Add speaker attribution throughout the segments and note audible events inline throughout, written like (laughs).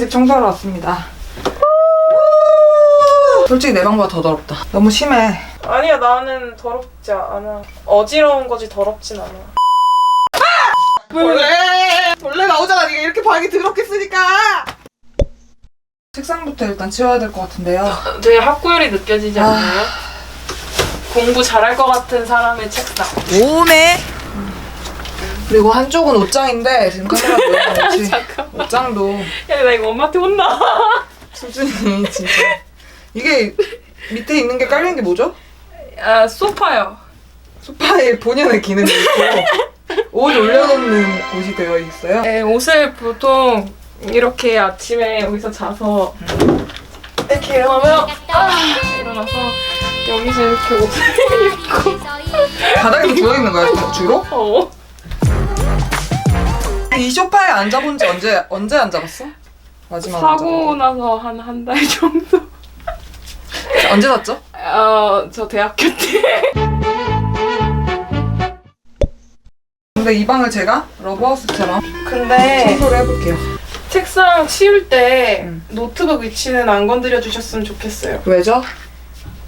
Speaker 1: 집 청소하러 왔습니다. 솔직히 내 방보다 더 더럽다. 너무 심해.
Speaker 2: 아니야 나는 더럽지 않아. 어지러운 거지 더럽진 않아.
Speaker 1: 원래 원래 나오잖아. 네가 이렇게 방이 더럽게 쓰니까. 책상부터 일단 치워야 될 것 같은데요.
Speaker 2: 되게 학구열이 느껴지지
Speaker 1: 아.
Speaker 2: 않나요? 공부 잘할 것 같은 사람의 책상.
Speaker 1: 오메. 그리고 한쪽은 옷장인데 지금 카메라 거지. (laughs)
Speaker 2: 잠깐.
Speaker 1: 옷장도
Speaker 2: 야, 나 이거 엄마한테 혼나.
Speaker 1: 수준이 진짜. 이게 밑에 있는 게 깔린 게 뭐죠?
Speaker 2: 아, 소파요.
Speaker 1: 소파에 본연의 기능이 있고 옷 올려놓는 곳이 되어 있어요.
Speaker 2: 네, 옷을 보통 이렇게 아침에 여기서 자서 이렇게 일어나면 아, 일어나서 여기서 이렇게 옷을 (laughs) 입고
Speaker 1: 바닥에 (laughs) 누워 있는 거야 주로?
Speaker 2: 어.
Speaker 1: 이 소파에 앉아본 지 언제 언제 앉아봤어? 마지막
Speaker 2: 사고 나서 한 한 달 정도.
Speaker 1: 언제 샀죠?
Speaker 2: 어, 저 대학교 때.
Speaker 1: 근데 이 방을 제가 러브하우스처럼
Speaker 2: 근데
Speaker 1: 청소를 해볼게요.
Speaker 2: 책상 치울 때
Speaker 1: 음.
Speaker 2: 노트북 위치는 안 건드려 주셨으면 좋겠어요.
Speaker 1: 왜죠?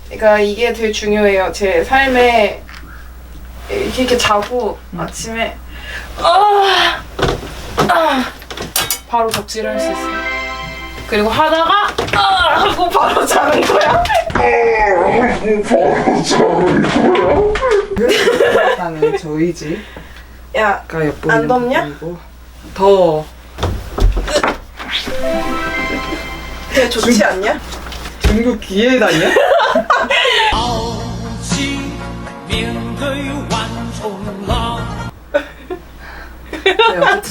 Speaker 2: 그러니까 이게 되게 중요해요. 제 삶에 이렇게, 이렇게 자고 아침에 아, 아, 바로 덕질을 할 수 있어요. 그리고 하다가 아, 하고 바로 자는 거야.
Speaker 1: 나는 저희 집가
Speaker 2: 야,
Speaker 1: 엿보이는
Speaker 2: 안 덥냐?
Speaker 1: 부분이고. 더워.
Speaker 2: 되게 좋지 않냐?
Speaker 1: 중국 기회 다냐? (laughs)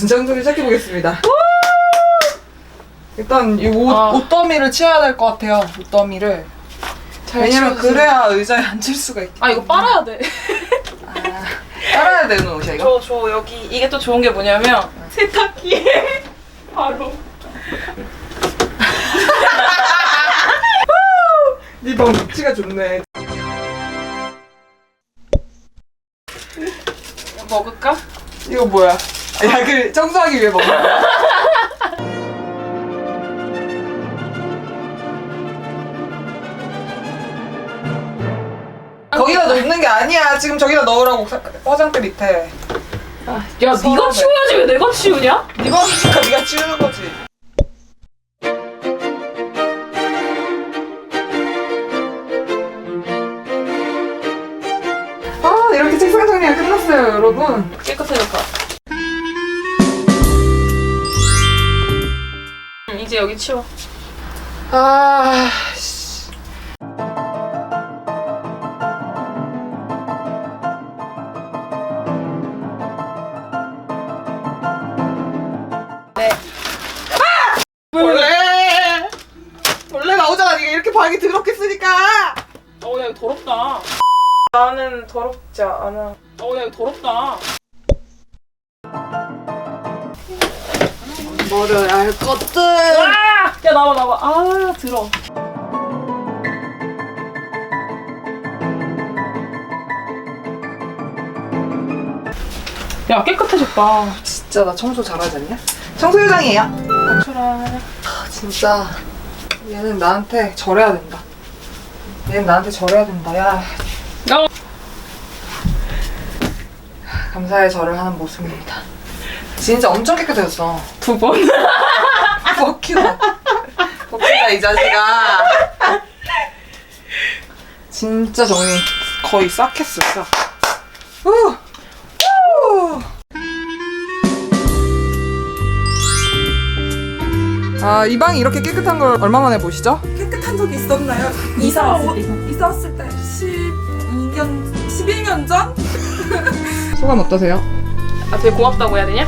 Speaker 1: 정도를 시작해 보겠습니다. 일단 이 옷,
Speaker 2: 아.
Speaker 1: 옷더미를 치워야 될 것 같아요. 옷더미를.
Speaker 2: 잘
Speaker 1: 왜냐면
Speaker 2: 치우세요.
Speaker 1: 그래야 의자에 앉을 수가 있기
Speaker 2: 아 이거 빨아야 돼.
Speaker 1: 깔아야 되는 옷이야 이거?
Speaker 2: 저, 저 여기 이게 또 좋은 게 뭐냐면 세탁기에 (laughs) 바로 (laughs)
Speaker 1: 네방 위치가 좋네.
Speaker 2: 먹을까?
Speaker 1: 이거 뭐야? 약을 청소하기 위해 먹는 거야? 거기다 넣는 게 아니야. 지금 저기다 넣으라고 사- 화장대 밑에.
Speaker 2: 야 네가
Speaker 1: 서랍에.
Speaker 2: 치워야지 왜 내가 치우냐?
Speaker 1: 네 방이니까 (laughs) 네가 치우는 거지. 아 이렇게 책상 정리가 끝났어요, 여러분.
Speaker 2: 깨끗해졌다. 이제 여기 치워.
Speaker 1: 아. 씨.
Speaker 2: 네.
Speaker 1: 원래 원래 나오잖아. 네가 이렇게 방이 더럽게 쓰니까.
Speaker 2: 어, 야, 이거 더럽다. 나는 더럽지 않아. 어, 야, 이거 더럽다.
Speaker 1: 버려야 할 것들.
Speaker 2: 아! 야, 나와, 나와. 아, 들어. 야, 깨끗해졌다.
Speaker 1: 진짜 나 청소 잘하지 않냐? 청소 요정이에요.
Speaker 2: 고추랑.
Speaker 1: 진짜 얘는 나한테 절해야 된다. 얘는 나한테 절해야 된다. 야
Speaker 2: 어.
Speaker 1: 감사의 절을 하는 모습입니다. 진짜 엄청 깨끗해졌어.
Speaker 2: 두 번.
Speaker 1: 버키다. 버키다 이 자식아. 진짜 정리 거의 싹 했어 싹. 후. 후. 아, 이 방이 이렇게 깨끗한 걸 얼마 만에 보시죠?
Speaker 3: 깨끗한 적이 있었나요? (laughs)
Speaker 2: 이사 왔을 때.
Speaker 3: 이사 왔을 때 12년, 11년 전?
Speaker 1: 소감 어떠세요?
Speaker 2: 아, 되게 고맙다고 해야 되냐?